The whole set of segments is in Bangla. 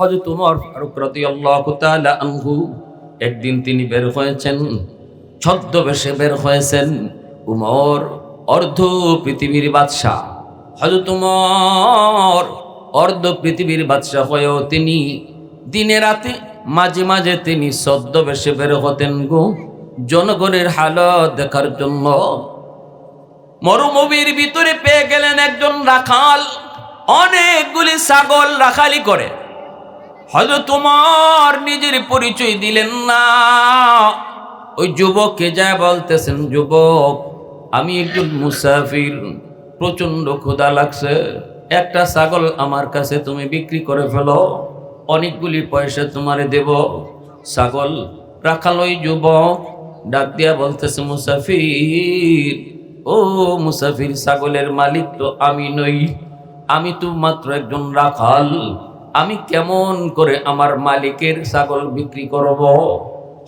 হযরত উমর ফারুক রাদিয়াল্লাহু তাআলা আনহু একদিন তিনি বের হয়েছেন, ছদ্মবেশে বের হয়েছেন। উমর অর্ধ পৃথিবীর বাদশাহ। হযরত উমর অর্ধ পৃথিবীর বাদশাহ হয়েও তিনি দিনে রাতে মাঝে মাঝে তিনি ছদ্মবেশে বের হতেন গো। জনগণের হালত দেখার জন্য মরুভূমির ভিতরে পেয়ে গেলেন একজন রাখাল। অনেকগুলি ছাগল রাখালি করে। হয়তো তোমার নিজের পরিচয় দিলেন না। ওই যুবককে যা বলতেছেন, যুবক, আমি একজন মুসাফির প্রচণ্ড ক্ষুধা লাগছে। একটা ছাগল আমার কাছে তুমি বিক্রি করে ফেলো, অনেকগুলি পয়সা তোমারে দেব। ছাগল রাখাল ওই যুবক, ডাক দিয়া বলতেছে, মুসাফির, ও মুসাফির, ছাগলের মালিক তো আমি নই, আমি তো মাত্র একজন রাখাল। আমি কেমন করে আমার মালিকের ছাগল বিক্রি করব?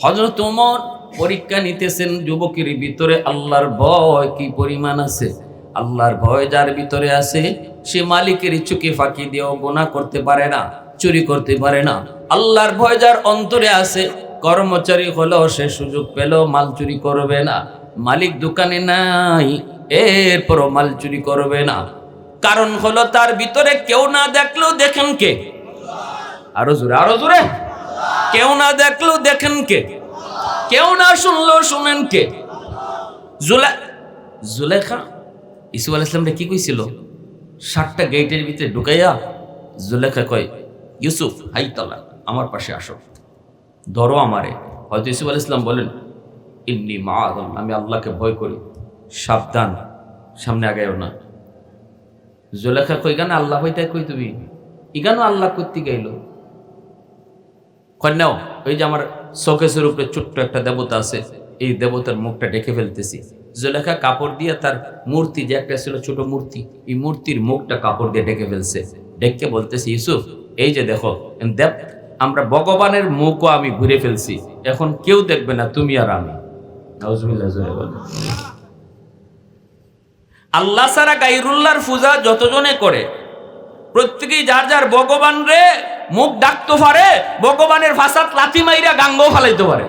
হজরত উমর পরীক্ষা নিতেছেন যুবকের ভিতরে, আল্লাহর ভয় কি পরিমাণ আছে? আল্লাহর ভয় যার ভিতরে আছে, সে মালিকের চোখে ফাঁকি দিয়েও গোনা করতে পারে না, চুরি করতে পারে না। আল্লাহর ভয় যার অন্তরে আছে, কর্মচারী হলেও সে সুযোগ পেলেও মাল চুরি করবে না। মালিক দোকানে নাই, এরপরও মাল চুরি করবে না। কারণ হলো তার ভিতরে কেউ না দেখলেও দেখেন কে? আরও জোরে আরও জোরে। কেউ না দেখলেও দেখেন কে? কেউ না শুনলেও শুনেন কে? জুলে, জুলেখা ইসুফ আল ইসলামটা কি কইছিল? ষাটটা গেটের ভিতরে ঢুকাইয়া জুলেখা কয়, ইউসুফ, হাই তলা, আমার পাশে আসো। ধরো আমারে। হয়তো ইসুফ আল ইসলাম বলেন, ইন্নি মা আমি আল্লাহকে ভয় করি। সাবধান, সামনে আগাইও না। জোলেখা কই গান? আল্লাহ হইতে কই তুমি? ইগানো আল্লাহ করতে গাইল কন্যাও, ওই যে আমার শোকেশের উপরে ছোট্ট একটা দেবতা আছে, এই দেবতার মুখটা ডেকে ফেলতেছি। জোলেখা কাপড় দিয়ে তার মূর্তি যে একটা ছিল ছোট মূর্তি, এই মূর্তির মুখটা কাপড় দিয়ে ডেকে ফেলছে। ডেকে বলতেছি, ইউসুফ, এই যে দেখো, দেখ, আমরা ভগবানের মুখও আমি ঘুরে ফেলছি। এখন কেউ দেখবে না, তুমি আর আমি। বলেন। আল্লাহ সারা গাইরুল্লাহর পূজা যতজনে করে, প্রত্যেকেই যার যার ভগবান রে মুখ ডাকতে পারে, ভগবানের ভাষাত লাথি মাইরা গাঙ্গ ফালাইতে পারে।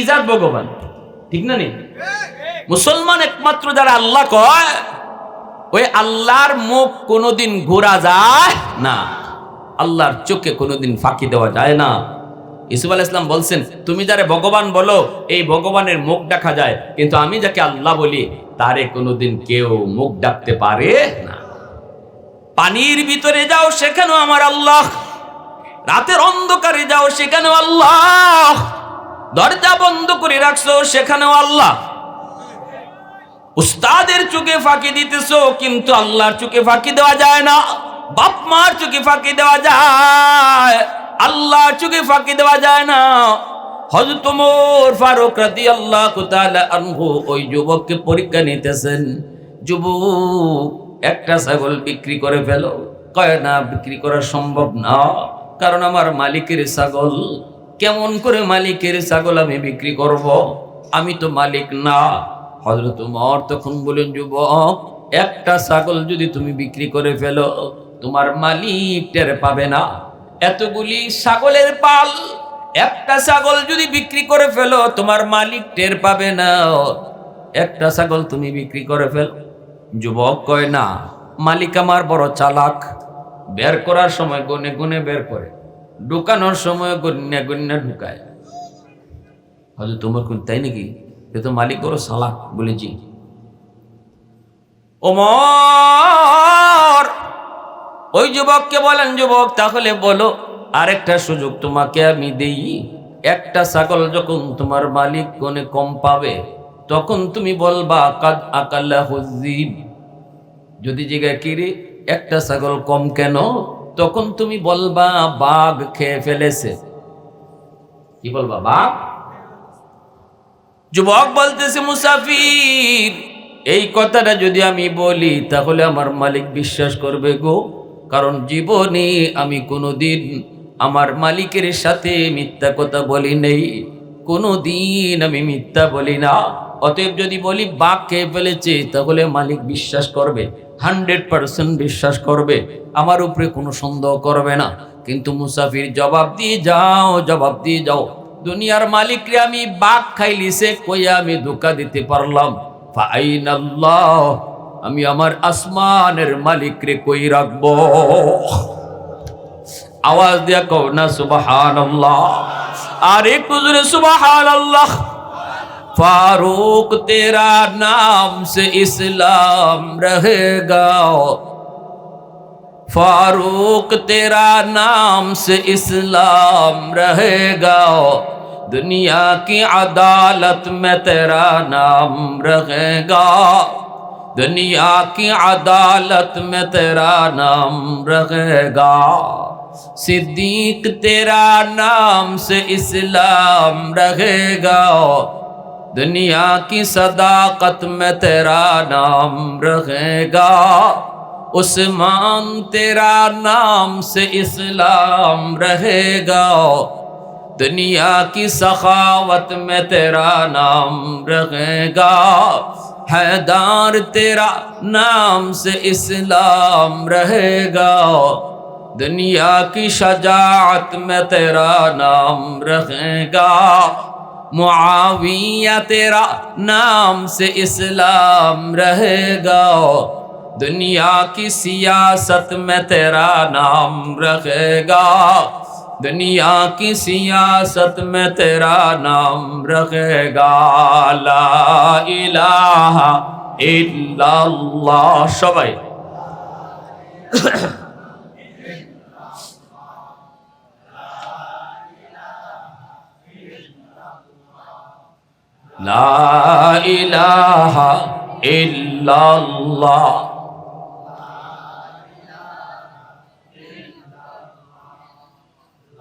ইজাত ভগবান, ঠিক না নেই? মুসলমান একমাত্র যারা আল্লাহ কয়, ওই আল্লাহর মুখ কোনোদিন ঘোরা যায় না, আল্লাহর চোখে কোনোদিন ফাঁকি দেওয়া যায় না। ইসুফ আল ইসলাম বলছেন, তুমি যারে ভগবান বলো, এই ভগবানের মুখ দেখা যায়। কিন্তু আমি যাকে আল্লাহ বলি, তারে কোনোদিন কেউ মুখ ডাকতে পারে না। পানির ভিতরে যাও, সেখানেও আমার আল্লাহ। রাতের অন্ধকারে যাও, সেখানেও আল্লাহ। দরজা বন্ধ করে রাখছো, সেখানেও আল্লাহ। উস্তাদের চোখে ফাঁকি দিতেছো, কিন্তু আল্লাহর চোখে ফাঁকি দেওয়া যায় না। বাপ মার চোখে ফাঁকি দেওয়া যায়। আল্লাহর চোখে ফাঁকি দেওয়া যায় না। হযরত ওমর ফারুক রাদিয়াল্লাহু তাআলা আনহু ওই যুবককে পরীক্ষা নিতেছেন। যুবক, একটা ছাগল বিক্রি করে ফেলো। কয়, না, বিক্রি করা সম্ভব না। কারণ আমার মালিকের ছাগল। কেমন করে মালিকের ছাগল আমি বিক্রি করব? আমি তো মালিক না। হজরত উমর তখন বলেন যুবক, একটা ছাগল যদি তুমি বিক্রি করে ফেলো, তোমার মালিক টের পাবে না। এতগুলি ছাগলের পাল, একটা ছাগল যদি বিক্রি করে ফেলো, তোমার মালিক টের পাবে না। একটা ছাগল তুমি বিক্রি করে ফেল। যুবক কয়, না, মালিক আমার বড় চালাক। বের করার সময় গনে গুনে বের করে। ঢুকানোর সময় গন্যা গন্যা ঢুকায়। হয়তো তোমার কোন তাই নাকি? এ তো মালিক বড় সালাক বলেছি ওমর ওই যুবককে বলেন, যুবক, তাহলে বলো, আরেকটা সুযোগ তোমাকে আমি দেই। একটা ছাগল যখন তোমার মালিক কোনে কম পাবে, তখন তুমি বলবা, কাদ আকাল্লা হুজিব যদি জিজ্ঞাসা কিরে একটা ছাগল কম কেন? তখন তুমি বলবা, বাঘ খেয়ে ফেলেছে। কি বলবা, বাঘ? যুবক বলতেছে, মুসাফির, এই কথাটা যদি আমি বলি, তাহলে আমার মালিক বিশ্বাস করবে গো। কারণ জীবনে আমি কোনোদিন আমার মালিকের সাথে মিথ্যা কথা বলি নেই। কোনো দিন আমি মিথ্যা বলি না। অতএব যদি বলি, বাঘ খেয়ে ফেলেছে, তাহলে মালিক বিশ্বাস করবে, হান্ড্রেড পার্সেন্ট বিশ্বাস করবে, আমার উপরে কোনো সন্দেহ করবে না। কিন্তু মুসাফির জবাব দিয়ে যাও, জবাব দিয়ে যাও। দুনিয়ার মালিকরে আমি বাঘ খাইলিছে কইয়া আমি ধোকা দিতে পারলাম। আমি আমার আসমানের মালিক রে কই রাখব? আওয়াজ দিয়া কও না সুবাহান আর এক জোরে সুবাহান فاروق تیرا نام سے اسلام رہے گا فاروق تیرا نام سے اسلام رہے گا دنیا کی عدالت میں تیرا نام رہے گا دنیا کی عدالت میں تیرا نام رہے گا۔ صدیق تیرا نام سے اسلام رہے گا۔ دنیا کی صداقت میں تیرا نام رہے گا۔ عثمان تیرا نام سے اسلام رہے گا۔ دنیا کی سخاوت میں تیرا نام رہے گا۔ حیدار تیرا نام سے اسلام رہے گا۔ دنیا کی شجاعت میں تیرا نام رہے گا۔ معاویہ تیرا نام سے اسلام رہے گا۔ دنیا کی سیاست میں تیرا نام رہے گا۔ दुनिया की सियासत में तेरा नाम रखेगा ला इलाहा ইল্লাল্লাহ সবাই লা ইলাহা ইল্লাল্লাহ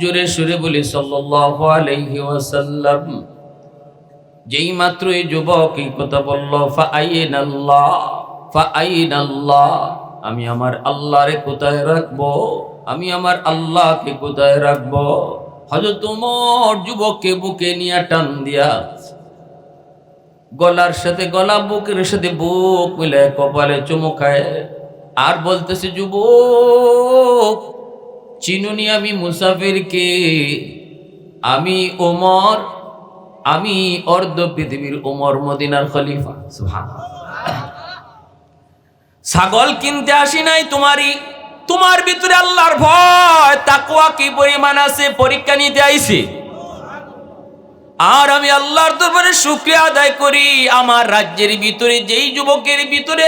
জোরে সুরে বলি আলাইহি ওয়াসাল্লাম। যেই মাত্র এই যুবক এই কথা বলল আল্লাহ ফাআইন আল্লাহ আমি আমার আল্লাহরে কোথায় রাখব? আমি আমার আল্লাহকে কোথায় রাখব? হয়তো তোমার যুবককে বুকে নিয়ে টান দিয়া গলার সাথে গলা, বুকের সাথে বুক মিলে কপালে চুমু আর বলতেছে, যুবক চিনুনি আমি মুসাফিরকে। আমি ওমর, আমি অর্ধ পৃথিবীর ওমর মদিনার খলিফা। ছাগল কিনতে আসি নাই তোমারই। তোমার ভিতরে আল্লাহর ভয়। তাকুয়া কি পরিমাণ আছে? পরীক্ষা নিতে আইছি। আর আমি আল্লাহর দরবারে শুক্রিয়া আদায় করি। আমার রাজ্যের ভিতরে, যেই যুবকের ভিতরে,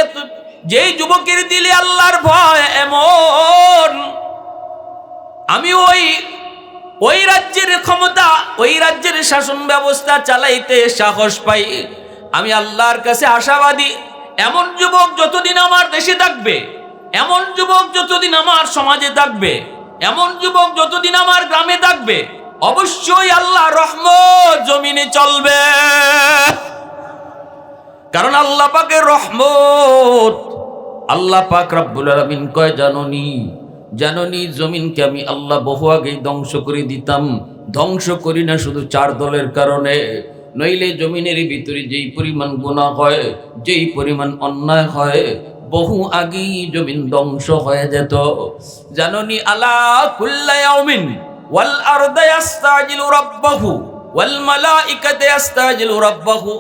যেই যুবকের দিলে আল্লাহর ভয় এমন আমি ওই ওই রাজ্যের ক্ষমতা, ওই রাজ্যের শাসন ব্যবস্থা চালাইতে সাহস পাই। আমি আল্লাহর কাছে আশাবাদী, এমন যুবক যতদিন আমার দেশে থাকবে, এমন যুবক যতদিন আমার সমাজে থাকবে, এমন যুবক যতদিন আমার গ্রামে থাকবে, অবশ্যই আল্লাহ রহম জমিনে চলবে। কারণ আল্লাহ পাকের রহমত, আল্লাহ পাক রব্বুল আলামিন কয়, জাননি? জাননি জমিনকে আমি আল্লাহ বহু আগেই ধ্বংস করে দিতাম। ধ্বংস করি না শুধু চার দলের কারণে। নইলে জমিনের ভিতরে যেই পরিমাণ গুণা হয়, যেই পরিমাণ অন্যায় হয়, বহু আগেই জমিন ধ্বংস হয়ে যেত। জাননি, আলা কুল্লা ইয়াউমিন ওয়াল আরদা ইয়াস্তাজিলু রাব্বাহু ওয়াল মালাইকাতু ইয়াস্তাজিলু রাব্বাহু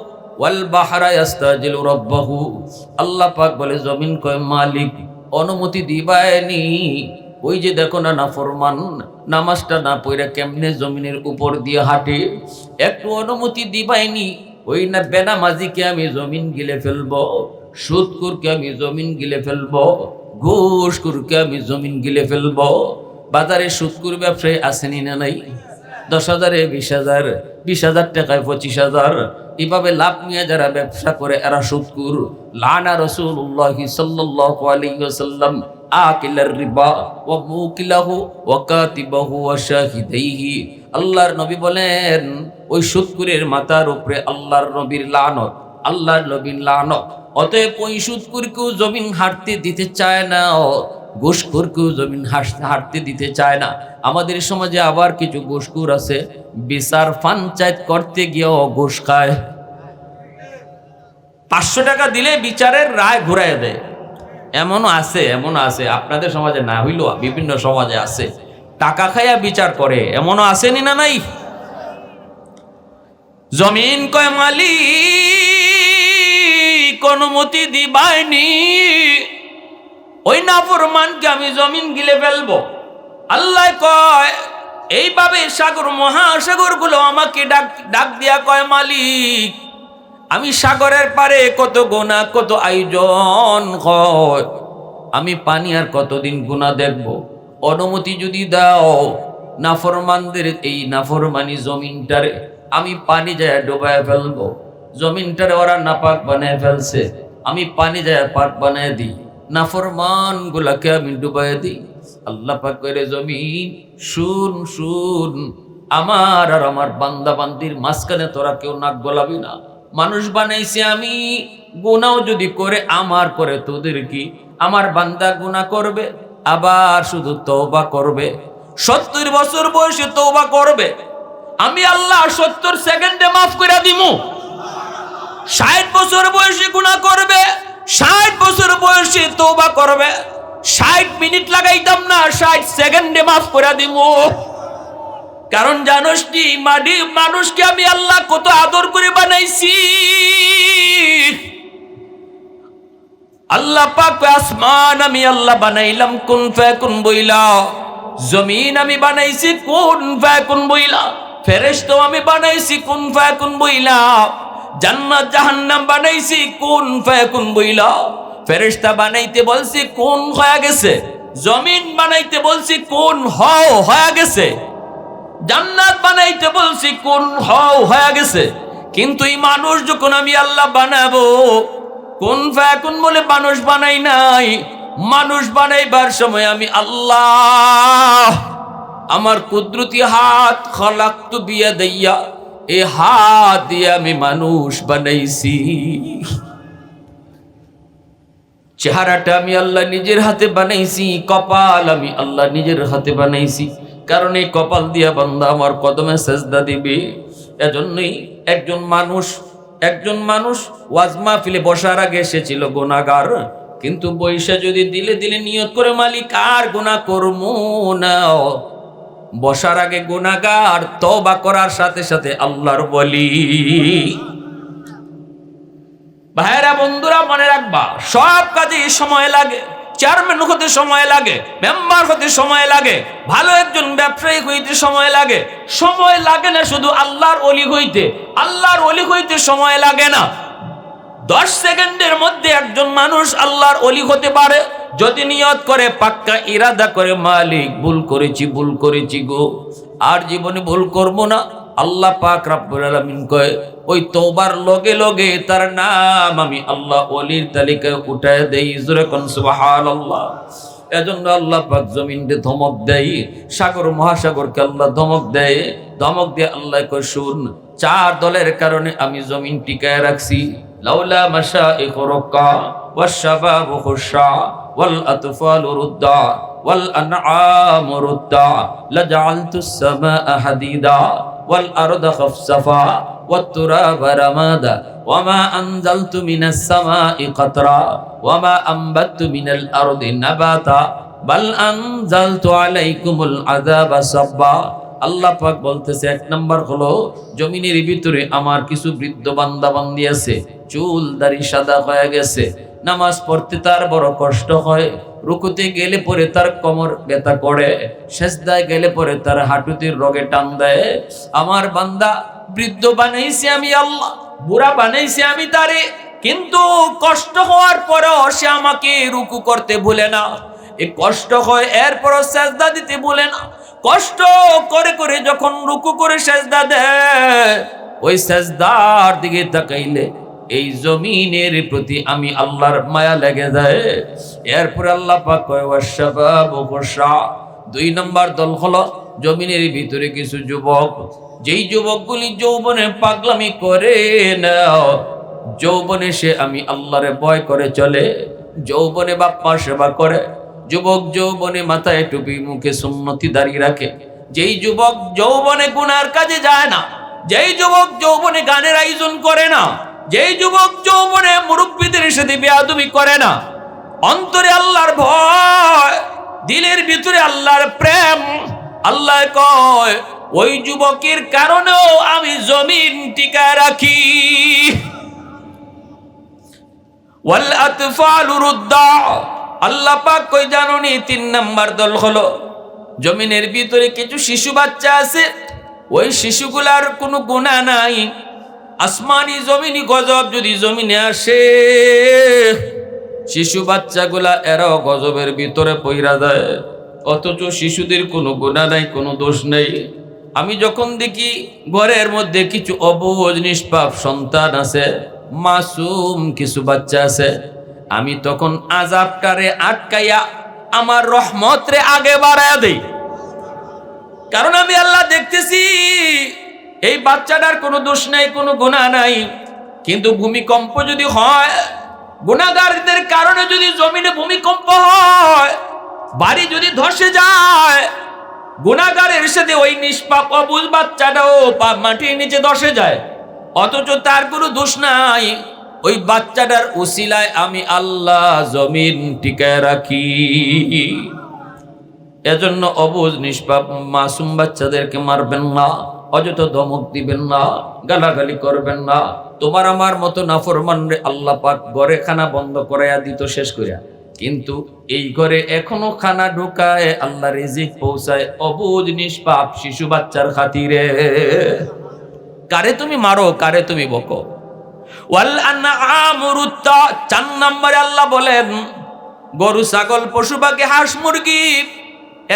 ওয়াল বাহারা ইয়াস্তাজিলু রাব্বাহু। আল্লাহ পাক বলে, জমিন কয় মালিক অনুমতি দিবায়নি। ওই যে দেখো না না ফরমান, নামাজটা না পইরা কেমনে জমিনের উপর দিয়ে হাঁটে? একটু অনুমতি দিবাইনি ওই না বেনামাজিকে আমি জমিন গিলে ফেলব সুদকুরকে আমি জমিন গিলে ফেলব ঘুষকুরকে আমি জমিন গিলে ফেলব। বাজারে সুদকুর ব্যবসায়ী আসেনি না নাই? দশ হাজারে, বিশ হাজার বিশ হাজার টাকায় পঁচিশ হাজার এভাবে লাভ নিয়ে যারা ব্যবসা করে, এরা সুৎকুর লানা রসুল্লাহ সাল্লাল্লাহু আলাইহি ওয়াসাল্লাম, আকিলার রিবা, ওয়া মুকিলাহু, ওয়া কাতিবাহু, ওয়া শাহিদাইহি। আল্লাহর নবী বলেন, ওই সুৎকুরের মাথার উপরে আল্লাহর নবীর লানত, আল্লাহর নবীর লানত। অতএব ওই সুৎকুরকেও জমিন হাঁটতে দিতে চায় না। ঘুষখোরকেও জমিন হাস- হাঁটতে দিতে চায় না। আমাদের সমাজে আবার কিছু ঘুষখোর আছে। বিচার পঞ্চায়েত করতে গিয়েও ঘুষ খায়। পাঁচশো টাকা দিলে বিচারের রায় ঘুরাই দেয়। এমনও আছে এমনও আছে। আপনাদের সমাজে না হইলেও বিভিন্ন সমাজে আছে। টাকা খাইয়া বিচার করে। এমনও আসেনি না নাই? জমিন কয় মালিক, অনুমতি দিবাইনি। ওই নাফরমানকে আমি জমিন গিলে ফেলব। আল্লাহ কয়, এইভাবে সাগর মহাসাগরগুলো আমাকে ডাক ডাক দিয়া কয়, মালিক, আমি সাগরের পারে কত গোনা, কত আয়োজন হয়, আমি পানি আর কতদিন গুণা দেখব? অনুমতি যদি দাও, নাফরমানদের এই নাফরমানি জমিনটারে আমি পানি যায় ডোবায় ফেলব। জমিনটারে ওরা নাপাক বানায় ফেলছে, আমি পানি যায় পাক বানায় দিই। নাফরমান গুলাকে আমি ডুবাই দিই। আল্লাহ পাক করে জমিন, শুন শুন। আমার আর আমার বান্দা বান্দির মাঝখানে তোরা কেউ নাক গলাবি না। মানুষ বানাইছে আমি গুনাও যদি করে, আমার করে তোদের কি? আমার বান্দা গুনাহ করবে, আবার শুধু তওবা করবে। সত্তর বছর বয়সে তওবা করবে। আমি আল্লাহ সত্তর সেকেন্ডে মাফ করে দিমু। ষাট বছর বয়সে গুনাহ করবে। ষাট বছর বয়সে তওবা করবে। ষাট মিনিট লাগাইতাম না, ষাট সেকেন্ডে মাফ করে দিব। কারণ জানোস নি মাটি মানুষকে আমি আল্লাহ কত আদর করে বানাইছি। আল্লাহ পাক আসমান আমি আল্লাহ বানাইলাম, কোন কোন বইলা। জমিন আমি বানাইছি, কোন কোন বইলা। ফেরেশতো আমি বানাইছি, কোন কোন বইলা। জান্নাত জাহান্নাম বানাইছি, কোন কোন বইলা? ফেরেশতা বানাইতে বলছি, কোন হয়ে গেছে? জমিন বানাইতে বলছি, কোন হও হয়ে গেছে? জান্নাত বানাইতে বলছি, কোন হও হয়ে গেছে? কিন্তু এই মানুষ যখন আমি আল্লাহ বানাবো, কোন কোন বলে মানুষ বানাই নাই? মানুষ বানাইবার সময় আমি আল্লাহ, আমার কুদরতি হাত খলাক্তু বিয়া দইয়া এ হাত দিয়ে আমি মানুষ বানাইছি। চেহারাটা আমি আল্লাহ নিজের হাতে বানাইছি, কপাল আমি আল্লাহ নিজের হাতে বানাইছি। কারণ এই কপাল দিয়া বান্দা আমার কদমে সেজদা দিবে। এজন্যই একজন মানুষ একজন মানুষ ওয়াজ মাহফিলে বসার আগে এসেছিল গোনাগার কিন্তু বৈশা যদি দিলে দিলে নিয়ত করে মালিক, আর গোনা করব না। বসার আগে গুনাগার তবা করার সাথে সাথে আল্লাহর বলি ভাইরা বন্ধুরা, মনে রাখবা, সব কাজে সময় লাগে, চেয়ারম্যান হতে সময় লাগে, মেম্বার হতে সময় লাগে, ভালো একজন ব্যবসায়ী হইতে সময় লাগে। সময় লাগে না শুধু আল্লাহর অলি হইতে, আল্লাহর অলি হইতে সময় লাগে না। দশ সেকেন্ডের মধ্যে একজন মানুষ আল্লাহর অলি হতে পারে। যদি নিয়ত করে পাক্কা ইরাদা করে, মালিক, ভুল করেছি ভুল করেছি গো। আর জীবনে ভুল করব না। আল্লাহ পাক রাব্বুল আলামিন কয়, ওই তওবার লগে লগে তার নাম আমি আল্লাহ অলির তালিকায় উঠায় দেই। জোরে কোন সুবহানাল্লাহ। এজন্য আল্লাহ পাক জমিনকে ধমক দেয়, সাগর, মহাসাগরকে আল্লাহ ধমক দেয়। ধমক দিয়ে আল্লাহ কয়, শুন, চার দলের কারণে আমি জমিন টিকায় রাখছি। লাউলা মাশা ইখরকা والشباب خشع والأطفال ردا والأنعام ردا لجعلت السماء حديدا والأرض خفصفا والتراب رمادا وما أنزلت من السماء قطرا وما أنبت من الأرض نباتا بل أنزلت عليكم العذاب صبا আল্লাহ পাক বলতেছে এক নাম্বার হলো জমিনের ভিতরে আমার কিছু বৃদ্ধ বান্দা বান্দি আছে চুল, দাড়ি সাদা হয়ে গেছে। নামাজ পড়তে তার বড় কষ্ট হয়। রুকুতে গেলে পরে তার কোমর ব্যথা করে। সেজদায় গেলে পরে তার হাঁটুতে রগে টান দেয়। আমার বান্দা, বৃদ্ধ বানাইছি আমি আল্লাহ, বুড়া বানাইছি আমি তারে। কিন্তু কষ্ট হওয়ার পরেও সে আমাকে রুকু করতে ভুলে না। এ কষ্ট হয়, এরপরও সেজদা দিতে ভুলে না। কষ্ট করে করে যখন রুকু করে সেজদা দেয়, ওই সাজদার দিকে তাকাইলে এই জমিনের প্রতি আমি আল্লাহর মায়া লেগে যায়। এরপর আল্লাহ দুই নম্বর দল হলো জমিনের ভিতরে কিছু যুবক। যেই যুবকগুলি যৌবনে পাগলামি করে না যৌবনে সে আমি আল্লাহরে ভয় করে চলে, যৌবনে বাপ্পা সেবা করে। যুবক যৌবনে মাথায় টুপি, মুখে সুন্নতি দাঁড়িয়ে রাখে। যেই যুবক যৌবনে গুনার কাজে যায় না, যেই যুবক যৌবনে গানের আয়োজন করে না যেই যুবক যৌবনে মুরব্বীদের সাথে বেয়াদবি করে না, অন্তরে আল্লাহর ভয়, দিলের ভিতরে আল্লাহর প্রেম, আল্লাহ কয়, ওই যুবকের কারণেও আমি জমিন টিকায় রাখি। আল্লাহ পাক কই জানুনি, তিন নাম্বার দল হলো, জমিনের ভিতরে কিছু শিশু বাচ্চা আছে, ওই শিশুগুলার কোনো গুণা নাই। আসমানি জমিনি গজব যদি জমিনে আসে, শিশু বাচ্চাগুলা এরাও গজবের ভিতরে পইরা দেয় অথচ শিশুদের কোনো গুণা নাই, কোনো দোষ নেই। আমি যখন দেখি ঘরের মধ্যে কিছু অবুঝ নিষ্পাপ সন্তান আছে, মাসুম কিছু বাচ্চা আছে, আমি তখন আজাবটারে আটকাইয়া আমার রহমতরে আগে বাড়ায়া দেই। কারণ আমি আল্লাহ দেখতেছি এই বাচ্চাটার কোনো দোষ নাই, কোনো গুণা নাই। কিন্তু ভূমিকম্প যদি হয় গুণাগারদের কারণে যদি জমিনে ভূমিকম্প হয়, বাড়ি যদি ধসে যায় গুণাগারের সাথে ওই নিষ্পাপ অবুজ বাচ্চাটাও মাটির নিচে ধসে যায়। অথচ তার কোনো দোষ নাই। ওই বাচ্চাটার উসিলায় আমি আল্লাহ জমিন টিকায় রাখি। এজন্য অবুজ নিষ্পাপ, মাসুম বাচ্চাদেরকে মারবেন না। অযথা ধমক দিবেন না, গালাগালি করবেন না। তোমার আমার মতো নাফরমান আল্লাহ পাক ঘরে খানা বন্ধ করাইয়া দিত শেষ করিয়া। কিন্তু এই ঘরে এখনও খানা ঢুকায়, আল্লাহ রিজিক পৌঁছায়। অবুজ, নিষ্পাপ শিশু বাচ্চার খাতিরে। কারে তুমি মারো, কারে তুমি বকো? চার নম্বরে আল্লাহ বলেন, গরু, ছাগল, পশু পাখি হাঁস, মুরগি,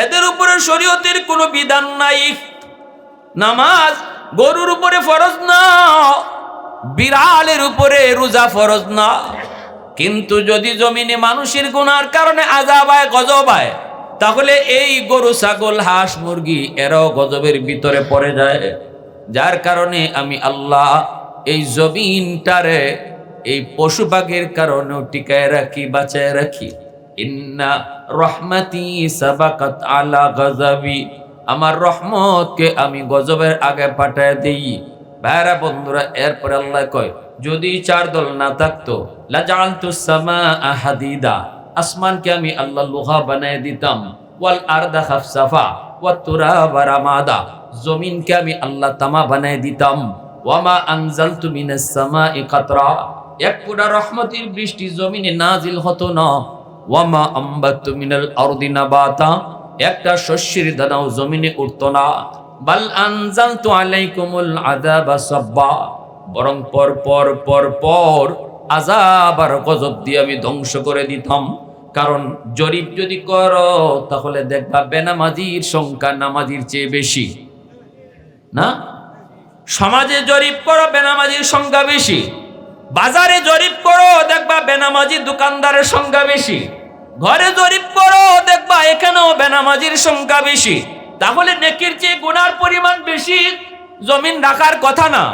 এদের উপরে শরীয়তের কোনো বিধান নাই। নামাজ গরুর উপরে ফরজ না, বিড়ালের উপরে রোজা ফরজ না। কিন্তু যদি জমিনে মানুষের গুনার কারণে আজাব হয় গজব হয় তাহলে এই গরু, ছাগল, হাঁস, মুরগি এরাও গজবের ভিতরে পড়ে যায়। যার কারণে আমি আল্লাহ এই জমিনটারে, এই পশু পাখির কারণেও টিকায় রাখি, বাঁচায় রাখি। ইন্না রহমাতি সাবাকাত আলা গজাবি। আমার রহমতকে আমি গজবের আগে পাঠায় দেই। ভাইরা, বন্ধুরা, এরপর আল্লাহ কয়, যদি চার দল না থাকতো লাজালতু সামা হাদিদা, আসমানকে আমি আল্লাহ লোহা বানায় দিতাম। ওয়াল আরদা খাফসাফা, ওয়া তুরাবা রামাদা, জমিনকে আমি আল্লাহ তামা বানায় দিতাম। ওয়ামা আনজালতু মিনাস সামাই কাতরা, এক পুরা রহমতের বৃষ্টি জমিনে নাজিল হতো না। ওয়ামা আম্বাতু মিনাল আরদি নাবাতা একটা শস্যের দানাও জমিনে উঠতো না। বাল আনজালতু আলাইকুমুল আযাবা সাব্বা। বরং পর পর পর পর আজাব আর দিয়ে আমি ধ্বংস করে দিতাম। কারণ জরিপ যদি করো, তাহলে দেখবা বেনামাজির সংখ্যা নামাজির চেয়ে বেশি। না? সমাজে জরিপ করো, বেনামাজির সংখ্যা বেশি। বাজারে জরিপ করো, দেখবা বেনামাজি দোকানদারের সংখ্যা বেশি। ঘরে জরিপ করো, দেখবা এখানেও বেনামাজির সংখ্যা বেশি। তাহলে নেকির চেয়ে গুনার পরিমাণ বেশি। জমিন রাখার কথা না।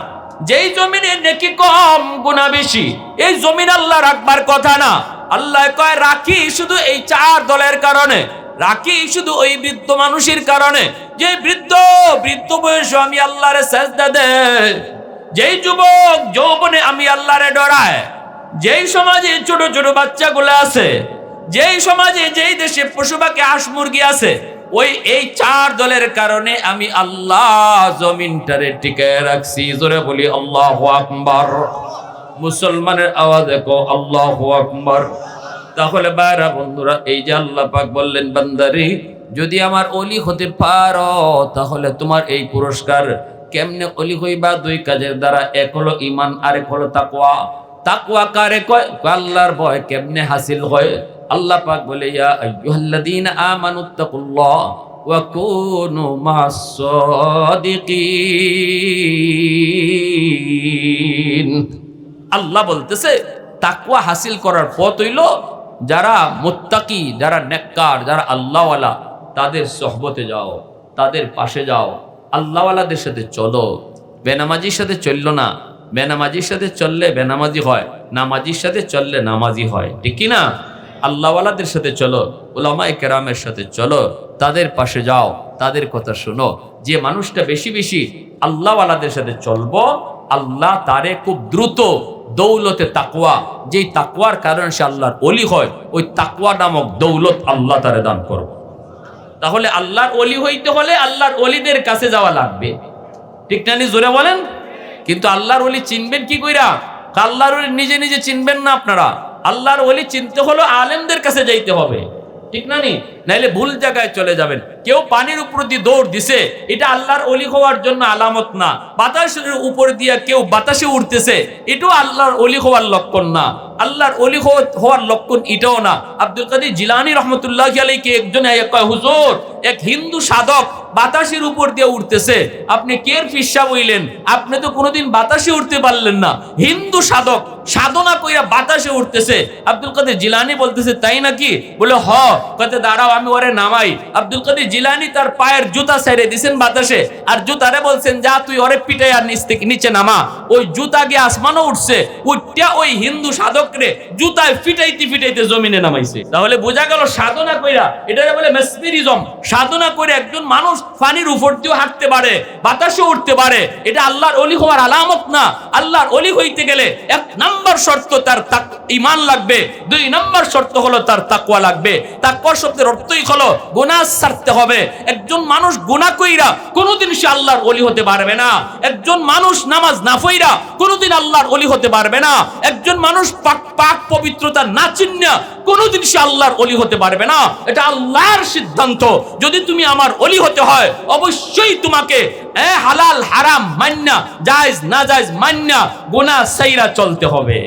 যেই জমিনে নেকি কম গুণা বেশি। এই জমিন আল্লাহ রাখবার কথা না। আল্লাহ কয়, রাখি শুধু এই চার দলের কারণে। রাখি শুধু ওই বৃদ্ধ মানুষের কারণে। যে বৃদ্ধ বৃদ্ধ বয়স আমি আল্লাহরে সেজদা দেয় যেই যুবক, যৌবনে আমি আল্লাহরে ডরায় যেই সমাজে ছোট ছোট বাচ্চাগুলো আছে যেই সমাজে, যেই দেশে পশু পাখি হাঁস মুরগি আছে, ওই এই চার দলের কারণে আমি আল্লাহ জমিনটারে টিকে রাখছি। জোরে বলি, আল্লাহ আকবার। মুসলমানের আওয়াজ দেখো, আল্লাহ আকবার। তাহলে বাইরা বন্ধুরা, এই যে আল্লাহ পাক বললেন, বান্দারি, যদি আমার অলি হতে পারো, তাহলে তোমার এই পুরস্কার কেমনে অলি হইবা? দুই কাজের দ্বারা, এক হলো ইমান আরেক হলো তাকওয়া। তাকুয়া কারে কয়? আল্লাহর ভয় কেমনে হাসিল হয়? আল্লাহ পাক বলে, ইয়া আইয়ুহাল্লাযীন আমানুত্তাকুল্লাহ ওয়া কুনু মাসাদিকিন আল্লাহ বলতেছে তাকুয়া হাসিল করার পথ হইল যারা মুত্তাকি, যারা নেককার, যারা আল্লাহওয়ালা, তাদের সহবতে যাও, তাদের পাশে যাও, আল্লাহওয়ালাদের সাথে চলো, বেনামাজির সাথে চলল না। বেনামাজির সাথে চললে বেনামাজি হয়, নামাজির সাথে চললে নামাজি হয়। ঠিক কি না আল্লাহওয়ালাদের সাথে চলো ওলামাই কেরামের সাথে চলো, তাদের পাশে যাও, তাদের কথা শোনো। যে মানুষটা বেশি বেশি আল্লাহওয়ালাদের সাথে চলবো, আল্লাহ তারে খুব দ্রুত দৌলতে তাকুয়া যেই তাকওয়ার কারণে সে আল্লাহর অলি হয়, ওই তাকুয়া নামক দৌলত আল্লাহ তারে দান করব। তাহলে আল্লাহর অলি হইতে হলে আল্লাহর অলিদের কাছে যাওয়া লাগবে। ঠিক নি? জোরে বলেন? কিন্তু আল্লাহর অলি চিনবেন কি কইরা? আল্লাহর অলি নিজে নিজে চিনবেন না আপনারা। আল্লাহর অলি চিনতে হলো আলেমদের কাছে যাইতে হবে। ঠিক না নি? নাইলে ভুল জায়গায় চলে যাবেন। কেউ পানির উপর দিয়ে দৌড় দিছে, এটা আল্লাহর অলি হওয়ার জন্য আলামত না। বাতাসের উপর দিয়ে কেউ বাতাসে উঠতেছে এটাও আল্লাহর অলি হওয়ার লক্ষণ না। আল্লাহর অলি হওয়ার লক্ষণ এটাও না। আব্দুল কাদের জিলানি রহমতুল্লাহ আলাইকে একজন হুজুর, এক হিন্দু সাধক বাতাসের উপর দিয়ে উঠতেছে। আপনি কের ফিসা বইলেন? আপনি তো কোনোদিন বাতাসে উঠতে পারলেন না। হিন্দু সাধক সাধনা কইরা বাতাসে উঠতেছে। আব্দুল কাদের জিলানি বলতেছে, তাই নাকি? বলে, হ। কতে দাঁড়াও, আমি ওরে নামাই। আব্দুল কাদের জিলানি তার পায়ের জুতা ছেড়ে দিছেন বাতাসে। আর জুতারে বলছেন, যা, তুই ওরে পিটাই আর নিচ থেকে নিচে নামা। ওই জুতা গিয়ে আসমানও উঠছে। উঠটা ওই হিন্দু সাধকরে জুতায় ফিটাইতে ফিটাইতে জমিনে নামাইছে। তাহলে বোঝা গেল সাধনা কইরা এটা বলে মেসমিরিজম সাধনা করে একজন মানুষ পানির উপর দিয়েও হাঁটতে পারে বাতাসে উঠতে পারে। এটা আল্লাহর অলি হওয়ার আলামত না। আল্লাহর অলি হইতে গেলে এক নাম্বার শর্ত তার ইমান লাগবে। দুই নাম্বার শর্ত হলো তার তাকওয়া লাগবে। তাকওয়ার শব্দের অর্থই হলো গুনাহ ছাড়তে হবে। একজন মানুষ গুনাহ কইরা কোনোদিন সে আল্লাহর অলি হতে পারবে না। একজন মানুষ নামাজ না পইরা কোনোদিন আল্লাহর অলি হতে পারবে না। একজন মানুষ পাক পাক পবিত্রতা না চিন্না কোনোদিন সে আল্লাহর অলি হতে পারবে না। এটা আল্লাহর সিদ্ধান্ত। যদি তুমি আমার অলি হতে হয়, অবশ্যই তোমাকে এ হালাল, হারাম মান্না জায়জ না জায়জ মান্না গোনা সাইরা চলতে হবে।